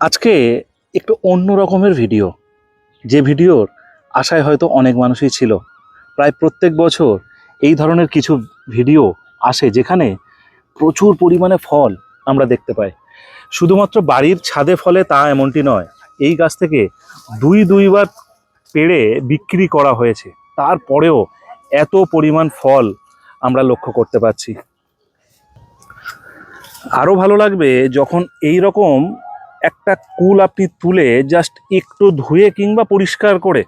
আজকে একটু অন্য রকমের ভিডিও। যে ভিডিওর আশায় হয়তো অনেক মানুষই ছিল। প্রায় প্রত্যেক বছর এই ধরনের কিছু ভিডিও আসে যেখানে প্রচুর পরিমাণে ফল আমরা দেখতে পাই। শুধুমাত্র বাড়ির ছাদে ফলে তা এমনটি নয়, এই গাছ থেকে দুই দুইবার পেড়ে বিক্রি করা হয়েছে। তারপরেও এত পরিমাণ ফল আমরা লক্ষ্য করতে পারছি। আরও ভালো লাগবে যখন এই রকম একটা কুল আপনি তুলে জাস্ট একটু ধুয়ে কিংবা পরিষ্কার করে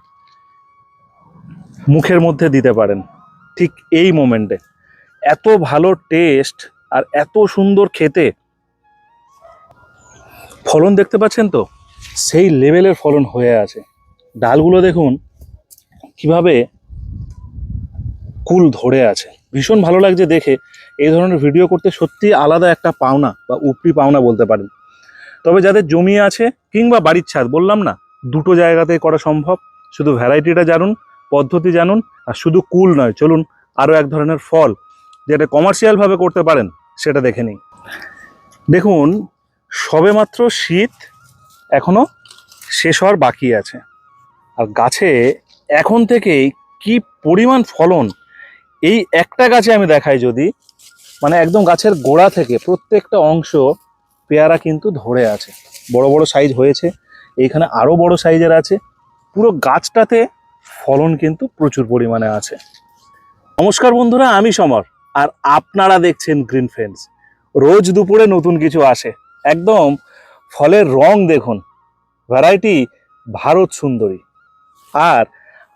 মুখের মধ্যে দিতে পারেন। ঠিক এই মোমেন্টে এত ভালো টেস্ট আর এত সুন্দর খেতে। ফলন দেখতে পাচ্ছেন তো? সেই লেভেলের ফলন হয়ে আছে। ডালগুলো দেখুন, কীভাবে কুল ধরে আছে। ভীষণ ভালো লাগছে দেখে। এই ধরনের ভিডিও করতে সত্যি আলাদা একটা পাওনা বা উপরি পাওনা বলতে পারেন। তবে যাদের জমি আছে কিংবা বাড়ির ছাদ, বললাম না, দুটো জায়গাতেই করা সম্ভব। শুধু ভ্যারাইটিটা জানুন, পদ্ধতি জানুন, আর শুধু কুল নয়, চলুন আরও এক ধরনের ফল, যেটা কমার্শিয়ালভাবে করতে পারেন, সেটা দেখে নিই। দেখুন, সবেমাত্র শীত এখনও শেষ হওয়ার বাকি আছে। আর গাছে এখন থেকেই কি পরিমাণ ফলন, এই একটা গাছে আমি দেখাই যদি মানে একদম গাছের গোড়া থেকে প্রত্যেকটা অংশ পেয়ারা কিন্তু ধরে আছে। বড় বড় সাইজ হয়েছে। এইখানে আরও বড় সাইজের আছে। পুরো গাছটাতে ফলন কিন্তু প্রচুর পরিমাণে আছে। নমস্কার বন্ধুরা, আমি সমর। আর আপনারা দেখছেন গ্রিন ফ্রেন্ডস রোজ দুপুরে নতুন কিছু আসে। একদম ফলের রং দেখুন। ভ্যারাইটি ভারত সুন্দরী। আর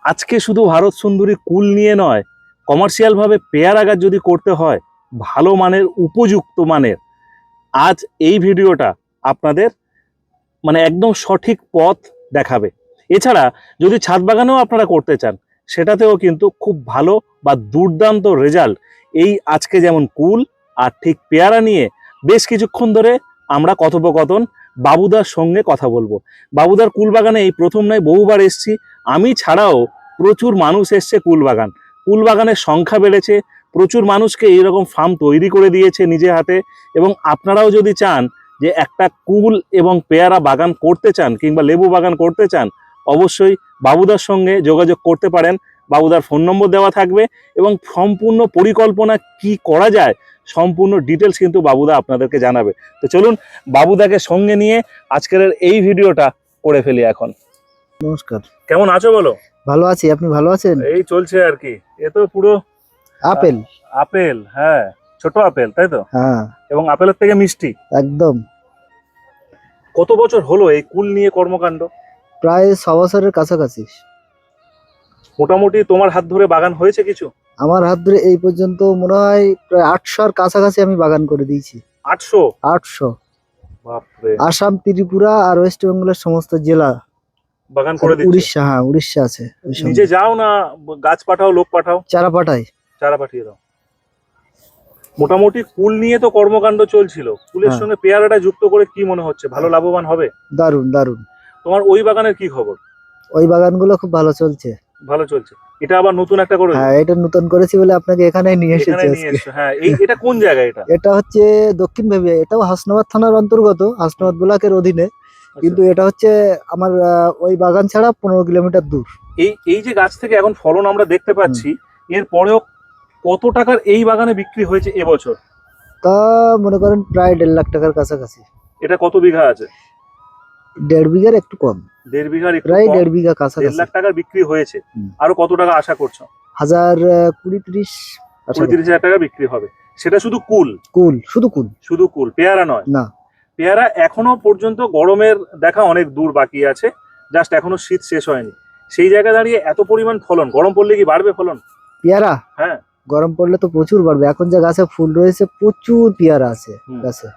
আজকে শুধু ভারত সুন্দরী কুল নিয়ে নয় কমার্শিয়ালভাবে পেয়ারা গাছ যদি করতে হয়, ভালো মানের, উপযুক্ত মানের আজ এই ভিডিওটা আপনাদের মানে একদম সঠিক পথ দেখাবে। এছাড়া যদি ছাদ বাগানেও আপনারা করতে চান, সেটাতেও কিন্তু খুব ভালো বা দুর্দান্ত রেজাল্ট এই আজকে যেমন কুল আর ঠিক পেয়ারা নিয়ে বেশ কিছুক্ষণ ধরে আমরা কথোপকথন বাবুদার সঙ্গে কথা বলব। বাবুদার কুল বাগানে এই প্রথম নয়, বহুবার এসছি। আমি ছাড়াও প্রচুর মানুষ এসছে কুল বাগান। কুল বাগানের সংখ্যা বেড়েছে প্রচুর মানুষকে এইরকম ফার্ম তৈরি করে দিয়েছে নিজে হাতে এবং আপনারাও যদি চান যে একটা কুল এবং পেয়ারা বাগান করতে চান কিংবা লেবু বাগান করতে চান অবশ্যই বাবুদার সঙ্গে যোগাযোগ করতে পারেন। বাবুদার ফোন নম্বর দেওয়া থাকবে এবং সম্পূর্ণ পরিকল্পনা কি করা যায় সম্পূর্ণ ডিটেলস কিন্তু বাবুদা আপনাদেরকে জানাবে। তো চলুন বাবুদাকে সঙ্গে নিয়ে আজকের এই ভিডিওটা করে ফেলি এখন। নমস্কার। কেমন আছো বলো? ভালো আছি আপনি ভালো আছেন? এই চলছে আর কি। এ তো পুরো আপেল। আপেল হ্যাঁ ছোট আপেল তাই তো? হ্যাঁ। এবং আপেলের থেকে মিষ্টি। একদম। কত বছর হলো এই কুল নিয়ে কর্মকাণ্ড? প্রায় ছ বছরের কাছাকাছি। মোটামুটি তোমার হাত ধরে বাগান হয়েছে কিছু? আমার হাত ধরে এই পর্যন্ত মনে হয় প্রায় আটশোর কাছাকাছি আমি বাগান করে দিয়েছি। আটশো? আটশো। বাপরে। আসাম ত্রিপুরা আর ওয়েস্ট বেঙ্গলের সমস্ত জেলা। বাগান করে দিচ্ছ? উড়িষ্যা হ্যাঁ উড়িষ্যা আছে। নিজে যাও না গাছ পাঠাও লোক পাঠাও? চারা পাঠাই। চারা পাঠিয়ে দাও। মোটামুটি কুল নিয়ে তো কর্মকাণ্ড চলছিল। কুলের হ্যাঁ। সঙ্গে পেয়ারাটা যুক্ত করে কি মনে হচ্ছে? ভালো লাভবান হবে? দারুণ দারুণ তোমার ওই বাগানের কি খবর? ওই বাগানগুলো খুব ভালো চলছে। ভালো চলছে। এটা আবার নতুন একটা করে হ্যাঁ এটা নতুন করেছি বলে আপনাকে এখানে নিয়ে এসেছি হ্যাঁ এই এটা কোন জায়গা এটা? এটা হচ্ছে দক্ষিণ ভেবে এটাও হাসনাবাদ থানার অন্তর্গত হাসনাবাদ ব্লকের অধীনে। কিন্তু এটা হচ্ছে আমার ওই বাগান ছাড়া পনেরো কিলোমিটার দূর। এই এই যে গাছ থেকে এখন ফলন আমরা দেখতে পাচ্ছি এর পরেও কত টাকার এই বাগানে বিক্রি হয়েছে এবছর? তা মনে করেন প্রায় দেড় লাখ টাকার কাছাকাছি। এটা কত বিঘা আছে? দেড় বিঘার একটু কম। দেড় বিঘার প্রায় দেড় বিঘা কাছাকাছি দেড় লাখ টাকার বিক্রি হয়েছে। আরও কত টাকা আশা করছ? হাজার কুড়ি ত্রিশ কুড়ি। তিরিশ হাজার টাকা বিক্রি হবে। সেটা শুধু কুল? কুল শুধু কুল। শুধু কুল পেয়ারা নয়? না। পেয়ারা এখনও পর্যন্ত গরমের দেখা অনেক দূর বাকি আছে। জাস্ট এখনও শীত শেষ হয়নি। সেই জায়গায় দাঁড়িয়ে এত পরিমাণ ফলন গরম পড়লে কি বাড়বে ফলন? পেয়ারা? হ্যাঁ। গরম পড়লে তো প্রচুর বাড়বে। এখন যে গাছে ফুল রয়েছে প্রচুর পেয়ারা আছে গাছে।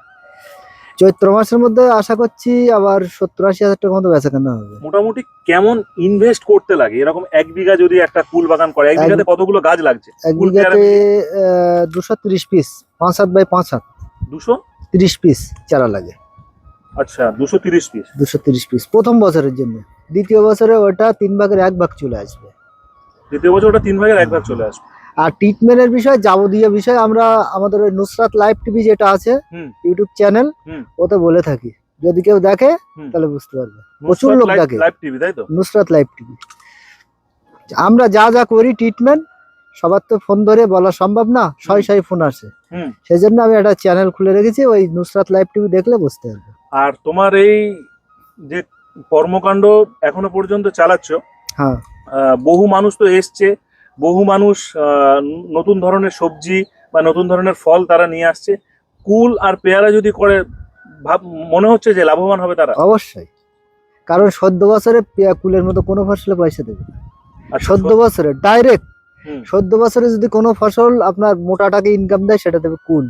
চৈত্র মাসের মধ্যে আশা করছি আবার সত্তর আশি হাজার টাকার মতো বেচা কেনা হবে। মোটামুটি কেমন ইনভেস্ট করতে লাগে? এরকম এক বিঘা যদি একটা কুল বাগান করে এক বিঘাতে কতগুলো গাছ লাগছে? এক বিঘাতে দুশো তিরিশ পিস পাঁচ হাত বাই পাঁচ হাত দুশো? তিরিশ পিস চারা লাগে। আচ্ছা দুশো তিরিশ পিস দুশো তিরিশ পিস প্রথম বছরের জন্য। দ্বিতীয় বছরে ওটা তিন ভাগের এক ভাগ চলে আসবে। দ্বিতীয় বছর ওটা তিন ভাগের এক ভাগ চলে আসবে। আর ট্রিটমেন্টের বিষয় যাবতীয় বিষয় আমরা আমাদের ওই নুসরাত লাইভ টিভি যেটা আছে ইউটিউব চ্যানেল ওতে বলে থাকি। যদি কেউ দেখে তাহলে বুঝতে পারবে। প্রচুর লোক দেখে। লাইভ টিভি তাই তো? নুসরাত লাইভ টিভি আমরা যা যা করি ট্রিটমেন্ট সবার তো ফোন ধরে বলা সম্ভব না ছয় ছয় ফোন আসে। সেই জন্য আমি একটা চ্যানেল খুলে রেখেছি ওই নুসরাত লাইভ টিভি দেখলে বুঝতে পারবে। আর তোমার এই যে কর্মকাণ্ড এখনও পর্যন্ত চালাচ্ছ হ্যাঁ। বহু মানুষ তো এসছে বহু মানুষ আহ, নতুন ধরনের সবজি বা নতুন ধরনের ফল তারা নিয়ে আসছে। কুল আর পেয়ারা যদি করে ভাব মনে হচ্ছে যে লাভবান হবে তারা? অবশ্যই। কারণ সদ্য বছরে পেয়া- কুলের মতো কোনো ফসলে পয়সা দেবে আর সদ্য বছরে ডাইরেক্ট সদ্য বছরে যদি কোনো ফসল আপনার মোটা টাকা ইনকাম দেয় সেটা দেবে কুল।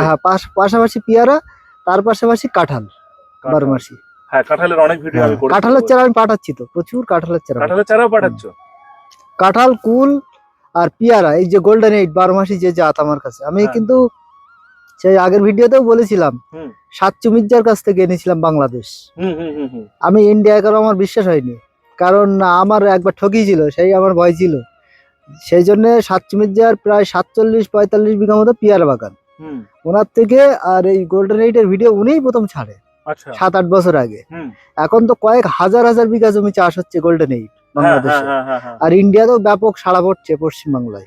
হ্যাঁ পাশ- পাশাপাশি পেয়ারা তার পাশাপাশি কাঁঠাল বারো মাসি হ্যাঁ কাঁঠালের অনেক ভিডিও আমি কাঁঠালের চারা আমি পাঠাচ্ছি তো প্রচুর কাঁঠালের চারা কাঁঠালের চারাও পাঠাচ্ছ? কাঁঠাল কুল আর পিয়ারা এই যে গোল্ডেন এইট বারো মাসি যে জাত আমার কাছে। আমি হ্যাঁ। কিন্তু সেই আগের ভিডিওতেও বলেছিলাম। সাতচু মির্জার কাছ থেকে এনেছিলাম বাংলাদেশ। আমি ইন্ডিয়ায় কারও আমার বিশ্বাস হয়নি কারণ আমার একবার ঠকিয়েছিল সেই আমার ভয় ছিল। সেই জন্য সাতচু মির্জার প্রায় সাতচল্লিশ পঁয়তাল্লিশ বিঘা মতো পিয়ারা বাগান। ওনার থেকে আর এই গোল্ডেন এইটের ভিডিও উনিই প্রথম ছাড়ে আচ্ছা। সাত আট বছর আগে। এখন তো কয়েক হাজার হাজার বিঘা জমি চাষ হচ্ছে গোল্ডেন এইট বাংলাদেশে। হ্যাঁ হ্যাঁ হ্যাঁ আর ইন্ডিয়াতেও ব্যাপক সাড়া পড়ছে পশ্চিমবাংলায়।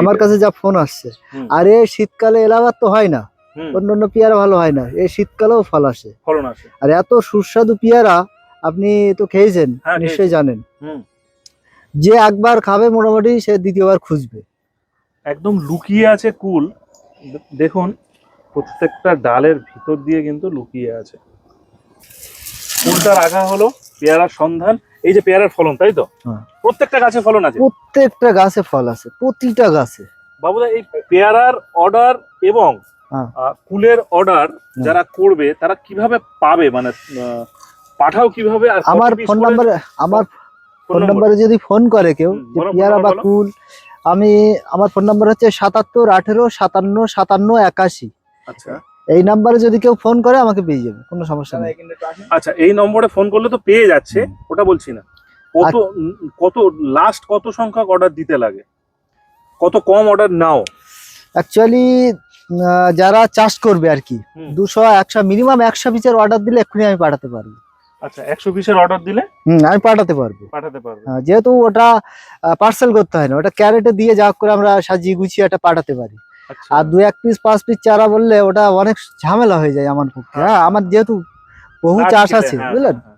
আমার কাছে যা ফোন আসছে আর আরে শীতকালে এলাকার তো হয় না হুম। অন্য অন্য পেয়ারা ভালো হয় না এই শীতকালেও ফল আসে। আর এত সুস্বাদু পেয়ারা আপনি তো খেয়েছেন নিশ্চয়ই জানেন। যে একবার খাবে মোটামুটি সে দ্বিতীয়বার খুঁজবে। একদম লুকিয়ে আছে কুল। দেখুন প্রত্যেকটা ডালের ভিতর দিয়ে কিন্তু লুকিয়ে আছে। কুলটা রাখা হলো পেয়ারার সন্ধান। এই যে পেয়ারার ফলন তাই তো? হ্যাঁ। প্রত্যেকটা গাছে ফলন আছে? প্রত্যেকটা গাছে ফল আছে প্রতিটা গাছে। বাবুদা এই পেয়ারার অর্ডার এবং হ্যাঁ। কুলের অর্ডার যারা করবে তারা কীভাবে পাবে? মানে পাঠাও কীভাবে আর আমার ফোন নাম্বারে আমার ফোন নাম্বারে। যদি ফোন করে কেউ পেয়ারা বা। কুল আমি আমার ফোন নাম্বার হচ্ছে সাতাত্তর আঠেরো সাতান্ন সাতান্ন একাশি। আচ্ছা। এই নাম্বারে যদি কেউ ফোন করে আমাকে পেয়ে যাবে কোনো সমস্যা নেই। আচ্ছা এই নম্বরে ফোন করলে তো পেয়ে যাচ্ছে ওটা বলছি না। কত কত লাস্ট কত সংখ্যক অর্ডার দিতে লাগে? কত কম অর্ডার নাও? অ্যাকচুয়ালি যারা চাষ করবে আর কি দুশো একশো মিনিমাম একশো পিসের অর্ডার দিলে এক্ষুনি আমি পাঠাতে পারব। আচ্ছা একশো পিসের অর্ডার দিলে? হুম আমি পাঠাতে পারব। পাঠাতে পারবে। হ্যাঁ, যেহেতু ওটা পার্সেল করতে হয় না ওটা ক্যারেটে দিয়ে যা করে আমরা সাজিয়ে গুছিয়ে এটা পাঠাতে পারি। আর দু এক পিস পাঁচ পিস চারা বললে ওটা অনেক ঝামেলা হয়ে যায় আমার পক্ষে। হ্যাঁ। আমার যেহেতু বহু চাষ আছে হ্যাঁ, বুঝলেন? হ্যাঁ,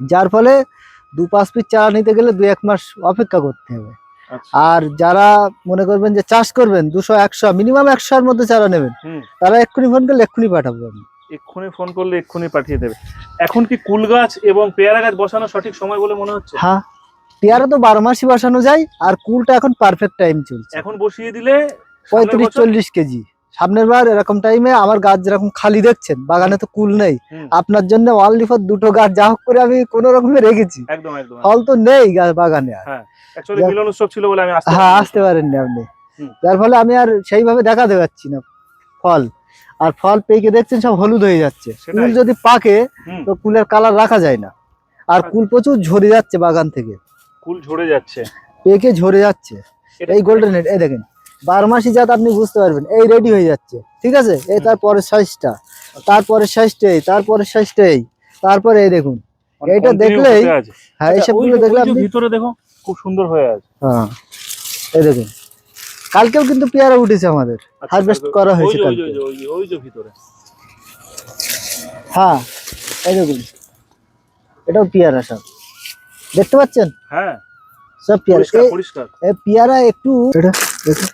যার ফলে দু পাঁচ পিস চারা নিতে গেলে দু এক মাস অপেক্ষা করতে হবে। হ্যাঁ, আচ্ছা। আর যারা মনে করবেন যে চাষ করবেন দুশো একশো মিনিমাম একশোর মধ্যে চারা নেবেন তারা এক্ষুনি ফোন করলে এক্ষুনি পাঠাবো আমি। এক্ষুনি ফোন করলে এক্ষুনি পাঠিয়ে দেবে। এখন কি কুল গাছ এবং পেয়ারা গাছ বসানোর সঠিক সময় বলে মনে হচ্ছে? হ্যাঁ। পেয়ারা তো বারো মাসই বসানো যায় আর কুলটা এখন পারফেক্ট টাইম চলছে। এখন বসিয়ে দিলে পঁয়ত্রিশ চল্লিশ কেজি। সামনের বার এরকম টাইমে আমার গাছ যেরকম খালি দেখছেন বাগানে তো কুল নেই। আপনার জন্য অনলি ফর দুটো গাছ যা হোক করে আমি কোন রকমে রেখেছি। ফল তো নেই বাগানে হ্যাঁ পারিনি। আসতে পারেননি আপনি। যার ফলে আমি আর সেইভাবে দেখাতে পারছি না ফল। আর ফল পেকে দেখছেন সব হলুদ হয়ে যাচ্ছে। কুল যদি পাকে তো কুলের কালার রাখা যায় না। আর কুল প্রচুর ঝরে যাচ্ছে বাগান থেকে। কুল ঝরে যাচ্ছে। পেকে ঝরে যাচ্ছে। এই গোল্ডেন এই দেখেন। বারমাসি জাত আপনি বুঝতে পারবেন। এই রেডি হয়ে যাচ্ছে। ঠিক আছে? এই তারপরের সাইজটা তারপরের সাইজটা এই তারপরের সাইজটা এই। তারপরে এই দেখুন। মানে এইটা দেখলেই- হ্যাঁ আচ্ছা, এইসব ওই গুলো দেখলে আপনি ভিতরে দেখো খুব সুন্দর হয়ে আছে। হ্যাঁ। এই দেখুন। কালকেও কিন্তু পেয়ারা উঠেছে আমাদের। আচ্ছা, হারভেস্ট করা হয়েছে কালকে। ওই যে ভিতরে। হ্যাঁ এই দেখুন। এটাও পেয়ারা সব দেখতে পাচ্ছেন? হ্যাঁ। সব পেয়ারা। পরিষ্কার। এই পেয়ারা একটু এটা দেখুন।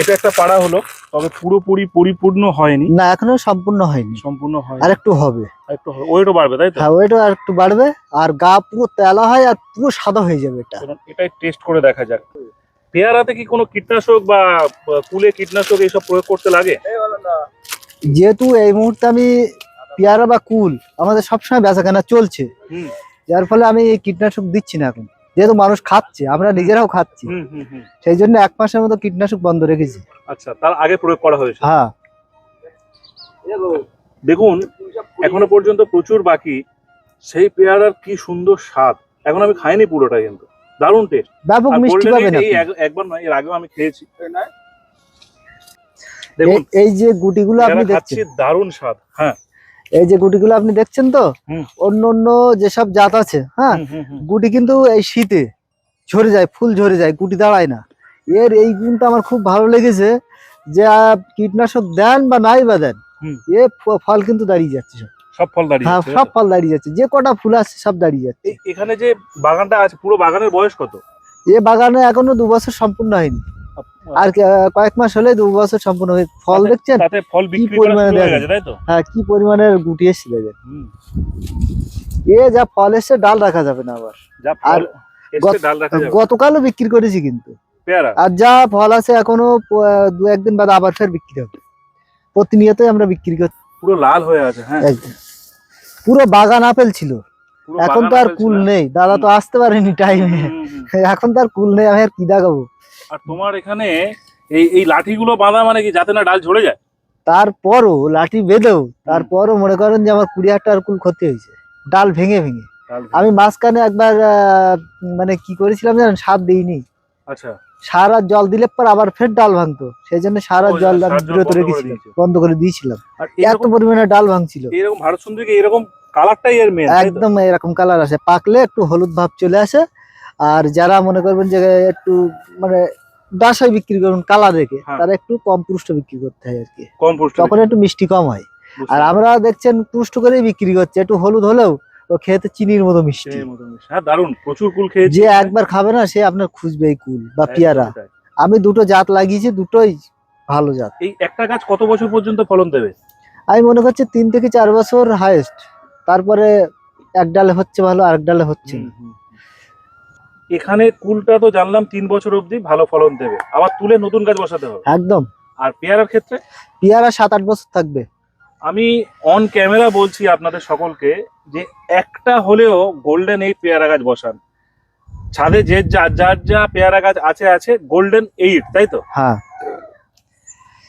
এটা একটা পাড়া হলো তবে পুরোপুরি পরিপূর্ণ হয়নি। না এখনও সম্পূর্ণ হয়নি। সম্পূর্ণ হয় আর একটু হবে। একটু ওয়েটও বাড়বে তাই তো? হ্যাঁ ওইটা আর একটু বাড়বে আর গা পুরো তেলা হয় আর পুরো সাদা হয়ে যাবে এটা। এটাই টেস্ট করে দেখা যাক। পেয়ারাতে কি কোনো কীটনাশক বা কুলে কীটনাশক এইসব প্রয়োগ করতে লাগে? যেহেতু এই মুহূর্তে আমি পেয়ারা বা কুল আমাদের সবসময় বেচা কেনা চলছে। হুম। যার ফলে আমি এই কীটনাশক দিচ্ছি না এখন। যেহেতু মানুষ খাচ্ছে আমরা নিজেরাও খাচ্ছি। হুম হুম হুম। সেই জন্য এক মাসের মতো কীটনাশক বন্ধ রেখেছি। আচ্ছা তার আগে প্রয়োগ করা হয়েছে? হ্যাঁ। দেখুন এখনও পর্যন্ত প্রচুর বাকি সেই পেয়ারার কি সুন্দর স্বাদ। এখন আমি খাইনি পুরোটা কিন্তু। দারুণ টেস্ট ব্যাপক মিষ্টি পাবেন একবার নয় এর আগেও আমি খেয়েছি। দেখুন। এই- যে গুটিগুলো আপনি দেখছেন। দারুণ স্বাদ। হ্যাঁ। এই যে গুটিগুলো আপনি দেখছেন তো? অন্য অন্য যেসব জাত আছে হ্যাঁ। গুটি কিন্তু এই শীতে ঝরে যায় ফুল ঝরে যায় গুটি দাঁড়ায় না। এর এই গুণটা আমার খুব ভালো লেগেছে যে কীটনাশক দেন বা নাই বা দেন এ ফল কিন্তু দাঁড়িয়ে যাচ্ছে সব। সব ফল দাঁড়িয়ে হ্যাঁ সব ফল দাঁড়িয়ে যাচ্ছে। যে কটা ফুল আছে সব দাঁড়িয়ে যাচ্ছে। এখানে যে বাগানটা আছে পুরো বাগানের বয়স কত? এ বাগানে এখনও দু বছর সম্পূর্ণ হয়নি। আর কয়েক মাস হলে দু বছর সম্পূর্ণ হয়ে ফল দেখছেন? তাতে ফল বিক্রি পরিমাণে হয়ে দেয়? গেছে তাই তো? হ্যাঁ কি পরিমাণের গুটি এসছে দেখেন এ যা ফল এসছে ডাল রাখা যাবে না আবার। যা আর ফল এসছে ডাল রাখা যাবে। গতকালও বিক্রি করেছি কিন্তু। পেয়ারা? আর যা ফল আছে এখনও দু একদিন বাদে আবার ফের বিক্রি হবে। প্রতিনিয়তই আমরা বিক্রি করছি পুরো লাল হয়ে আছে হ্যাঁ। পুরো বাগান আপেল ছিল। এখন তো আর কুল নেই। দাদা তো আসতে পারেনি টাইমে। এখন তো আর কুল নেই আমি আর কি দেখাবো? আর তোমার এখানে এই এই লাঠিগুলো বাঁধা মানে কি যাতে না ডাল ঝরে যায়? তারপরও লাঠি বেঁধেও তারপরও মনে করেন যে আমার কুড়ি হাজার টাকার কুল ক্ষতি হয়েছে। ডাল ভেঙে ভেঙে। আমি মাঝখানে একবার মানে কি করেছিলাম জানেন সার দিইনি। আচ্ছা। সার জল দিলে পর আবার ফের ডাল ভাঙতো। সেই জন্য সার জল আমি বিরত বন্ধ করে রেখেছিলাম বন্ধ করে দিয়েছিলাম। এত পরিমাণে ডাল ভাঙছিল। এরকম ভারত সুন্দরী এরকম কালারটাই এর মেন একদম এরকম কালার আসে পাকলে একটু হলুদ ভাব চলে আসে আর যারা মনে করবেন যে একটু মানে ডাসাই বিক্রি করুন কালার রেখে হ্যাঁ। তারা একটু কম পুষ্ট বিক্রি করতে হয় আর কি। কম পুষ্টি তখন একটু মিষ্টি কম হয়। আর আমরা দেখছেন পুষ্ট করেই বিক্রি করছে একটু হলুদ হলেও ও খেতে চিনির মতো মিষ্টি। হ্যাঁ দারুণ প্রচুর কুল খেয়েছি। যে একবার খাবে না সে আপনার খুঁজবে এই কুল বা একদমই পেয়ারা। আমি দুটো জাত লাগিয়েছি দুটোই ভালো জাত। এই একটা গাছ কত বছর পর্যন্ত ফলন দেবে? আমি মনে করছি তিন থেকে চার বছর হাইয়েস্ট তারপরে এক ডালে হচ্ছে ভালো আরেক ডালে হচ্ছে না। এখানে কুলটা তো জানলাম তিন বছর অবধি ভালো ফলন দেবে। আবার তুলে নতুন গাছ বসাতে হবে। একদম। আর পেয়ারার ক্ষেত্রে? পেয়ারা সাত আট বছর থাকবে। আমি অন ক্যামেরা বলছি আপনাদের সকলকে যে একটা হলেও গোল্ডেন এইট পেয়ারা গাছ বসান। ছাদে যে যা- যার যা পেয়ারা গাছ আছে আছে গোল্ডেন এইট তাই তো? হ্যাঁ।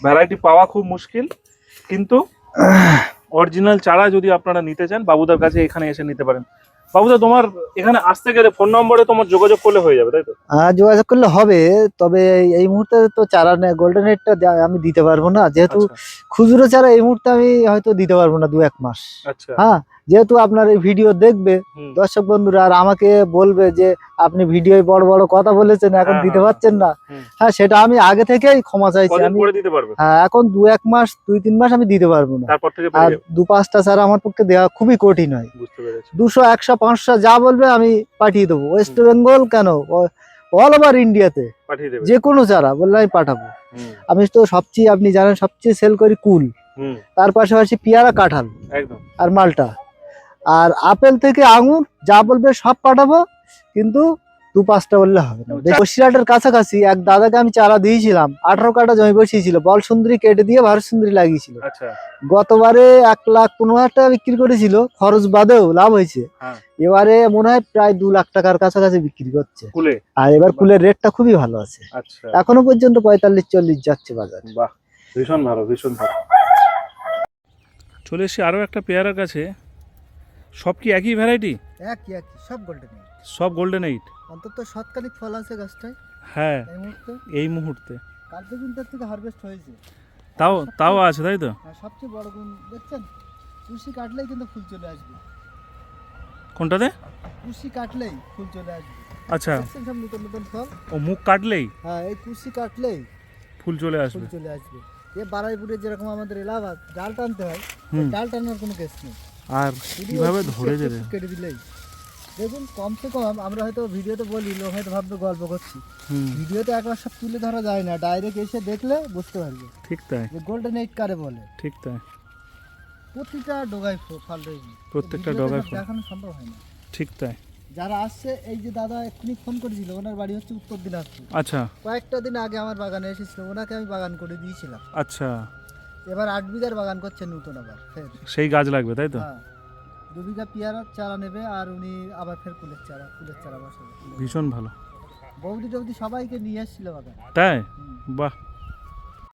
ভ্যারাইটি পাওয়া খুব মুশকিল। কিন্তু অরিজিনাল চারা যদি আপনারা নিতে চান বাবুদার কাছে এখানে এসে নিতে পারেন। বাবুদা তোমার এখানে আসতে গেলে ফোন নম্বরে তোমার যোগাযোগ করলে হয়ে যাবে তাই তো? আহ, যোগাযোগ করলে হবে তবে এই মুহূর্তে তো চারা নেই গোল্ডেন হেডটা আমি দিতে পারব না। যেহেতু আচ্ছা, খুচরো চারা এই মুহূর্তে আমি হয়তো দিতে পারব না দু এক মাস। আচ্ছা। হ্যাঁ যেহেতু আপনার এই ভিডিও দেখবে দর্শক বন্ধুরা আর আমাকে বলবে যে আপনি ভিডিও বড় বড় কথা বলেছেন এখন হ্যাঁ, দিতে হ্যাঁ, পারছেন না। হ্যাঁ সেটা আমি আগে থেকেই ক্ষমা চাইছি। আমি হ্যাঁ এখন দু এক মাস দুই তিন মাস আমি দিতে পারব না। আর দু পাঁচটা চারা আমার পক্ষে দেওয়া খুবই কঠিন হয়। দুশো একশো পাঁচশো যা বলবে আমি পাঠিয়ে দেবো। ওয়েস্ট বেঙ্গল কেন? অল ওভার ইন্ডিয়াতে যে কোনো চারা বললে আমি পাঠাবো। আমি তো সবচেয়ে আপনি জানেন সবচেয়ে সেল করি কুল। তার পাশাপাশি পেয়ারা কাঁঠাল। আর মালটা। আর আপেল থেকে আঙুর যা বলবে সব পাঠাবো কিন্তু দু পাঁচটা বললে হবে না। আচ্ছা। বসিরহাটের কাছাকাছি এক দাদাকে আমি চারা দিয়েছিলাম আঠারো কাটা জমি বসিয়েছিল বল সুন্দরী কেটে দিয়ে ভারত সুন্দরী লাগিয়েছিল। আচ্ছা। গতবারে এক লাখ পনেরো হাজার টাকা বিক্রি করেছিল খরচ বাদেও লাভ হয়েছে। হ্যাঁ। এবারে মনে হয় প্রায় দু লাখ টাকার কাছাকাছি বিক্রি করছে। আর এবার কুলের রেটটা খুবই ভালো আছে। আচ্ছা। এখনও পর্যন্ত পঁয়তাল্লিশ চল্লিশ যাচ্ছে বাজার। বাহ ভীষণ ভালো ভীষণ ভালো। চলে এসেছি আরও একটা পেয়ারার কাছে। সব কি একই ভ্যারাইটি একই একই সব গোল্ডেন সব গোল্ডেন এইট অন্তত শতকালিক ফল আছে গাছটায়। হ্যাঁ এই মুহূর্তে? এই মুহূর্তে। কালকে এর থেকে হারভেস্ট হয়েছে। তাও তাও আছে তাই তো? আর সবচেয়ে বড় গুণ দেখছেন? কুশি কাটলেই কিন্তু ফুল চলে আসবে। কোনটাতে? কুশি কাটলেই ফুল চলে আসবে। আচ্ছা। সব নতুন নতুন ফল? ও মুখ কাটলেই? হ্যাঁ এই কুশি কাটলেই ফুল চলে ফুল আসবে। চলে আসবে। এ বারাইপুরে যেরকম আমাদের এলাহাবাদ ডাল টানতে হয় ডাল টানার কোনো কেস নেই। আর কীভাবে ধরে একটু কেটে দিলেই। দেখুন কমসে কম আমরা হয়তো ভিডিওতে বলি লোক হয়তো ভাববে গল্প করছি। ভিডিওতে একবার সব তুলে ধরা যায় না ডাইরেক্ট এসে দেখলে বুঝতে পারবে। ঠিক তাই। যে গোল্ডেন এইট কারে বলে। ঠিক তাই। প্রতিটা ডোগায় ফল রয়েছে প্রত্যেকটা ডগায় ফল। দেখানো সম্ভব হয় না। ঠিক তাই। যারা আসছে এই যে দাদা এক্ষুনি ফোন করেছিল ওনার বাড়ি হচ্ছে উত্তর দিনাজপুর। আচ্ছা। কয়েকটা দিন আগে আমার বাগানে এসেছিল ওনাকে আমি বাগান করে দিয়েছিলাম। আচ্ছা। এবার আট বিঘার বাগান করছে নতুন আবার ফের। সেই গাছ লাগবে তাই তো? হ্যাঁ। দু বিঘা পেয়ারার চারা নেবে আর উনি আবার ফের ফুলের চারা ফুলের চারা বসাবে। ভীষণ ভালো। বৌদি টৌদি সবাইকে নিয়ে এসেছিল বাগান। তাই। বাহ।